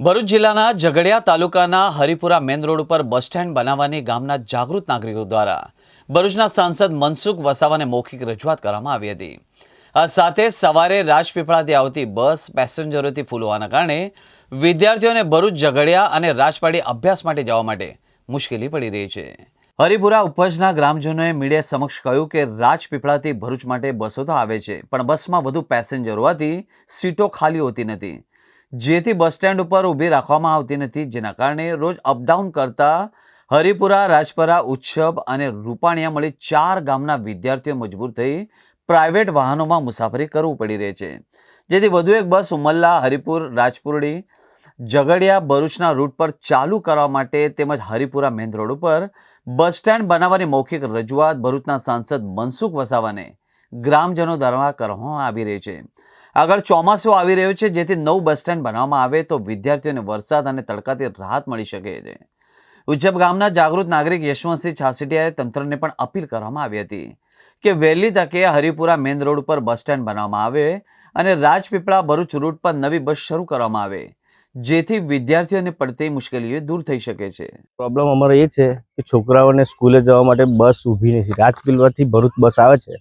ભરૂચ જિલ્લાના ઝઘડિયા તાલુકાના Haripura main road ઉપર બસ સ્ટેન્ડ બનાવવાની ગામના જાગૃત નાગરિકો દ્વારા ભરૂચના સાંસદ મનસુખ વસાવાને મૌખિક રજૂઆત કરવામાં આવી હતી. આ સાથે સવારે રાજપીપળાથી આવતી બસ પેસેન્જરોથી ફૂલ હોવાના કારણે વિદ્યાર્થીઓને ભરૂચ, ઝઘડિયા અને રાજપાડી અભ્યાસ માટે જવા માટે મુશ્કેલી પડી રહી છે. હરિપુરા ઉપજના ગ્રામજનોએ મીડિયા સમક્ષ કહ્યું કે રાજપીપળાથી ભરૂચ માટે બસો તો આવે છે, પણ બસમાં વધુ પેસેન્જર હોવાથી સીટો ખાલી હોતી નથી. જેથી બસ સ્ટેન્ડ ઉપર ઊભી રાખવામાં આવતી નથી. જેના કારણે રોજ અપડાઉન કરતા હરિપુરા, રાજપરા, ઉચ્છબ અને રૂપાણીયા મળી ચાર ગામના વિદ્યાર્થીઓ મજબૂર થઈ પ્રાઇવેટ વાહનોમાં મુસાફરી કરવું પડી રહી છે. જેથી વધુ એક બસ ઉમલ્લા, હરિપુર, રાજપુરડી, ઝઘડિયા, ભરૂચના રૂટ પર ચાલુ કરવા માટે તેમજ હરિપુરા મેન રોડ ઉપર બસ સ્ટેન્ડ બનાવવાની મૌખિક રજૂઆત ભરૂચના સાંસદ મનસુખ વસાવાને ગ્રામજનો દ્વારા કરવામાં આવી રહી છે. આગળ ચોમાસું આવી રહ્યું છે, જેથી નવું બસ સ્ટેન્ડ બનાવવામાં આવે તો વિદ્યાર્થીઓને વરસાદ અને તડકાથી રાહત મળી શકે છે. ઉજ્જબ ગામના જાગૃત નાગરિક યશવંતસિંહ છાસટીયાએ તંત્રને પણ અપીલ કરવામાં આવી હતી કે વહેલી તકે હરિપુરા મેન રોડ ઉપર બસ સ્ટેન્ડ બનાવવામાં આવે અને રાજપીપળા ભરૂચ રૂટ પર નવી બસ શરૂ કરવામાં આવે, જેથી વિદ્યાર્થીઓને પડતી મુશ્કેલીઓ દૂર થઈ શકે છે. પ્રોબ્લેમ અમારો એ છે કે છોકરાઓને સ્કૂલે જવા માટે બસ ઊભી નથી રાજપીપળાથી ભરૂચ બસ આવે છે.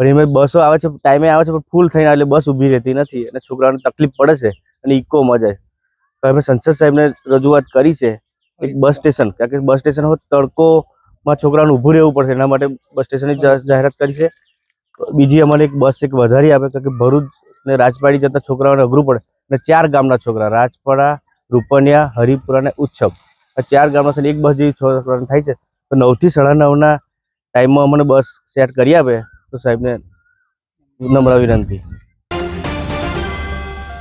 પણ એમાં બસો આવે છે ટાઈમે આવે છે, પણ ફૂલ થઈને એટલે બસ ઊભી રહેતી નથી. અને છોકરાઓને તકલીફ પડે છે, અને ઇકોમાં જાય તો અમે સંસદ સાહેબને રજૂઆત કરી છે એક બસ સ્ટેશન, કારણ કે બસ સ્ટેશન હોય તડકોમાં છોકરાઓને ઊભું રહેવું પડશે, એના માટે બસ સ્ટેશનની જાહેરાત કરી છે. બીજી અમારે એક બસ એક વધારી આપે, કારણ કે ભરૂચ ને રાજપાડી જતા છોકરાઓને અઘરું પડે. અને ચાર ગામના છોકરા, રાજપાડા, રૂપનિયા, હરિપુરા અને ઉચ્છબ આ ચાર ગામમાં થઈને એક બસ જેવી છોકરાને થાય છે. તો નવથી સાડા નવના ટાઈમમાં અમને બસ સેટ કરી આપે. તો સાહેબને નમ્ર વિનંતી.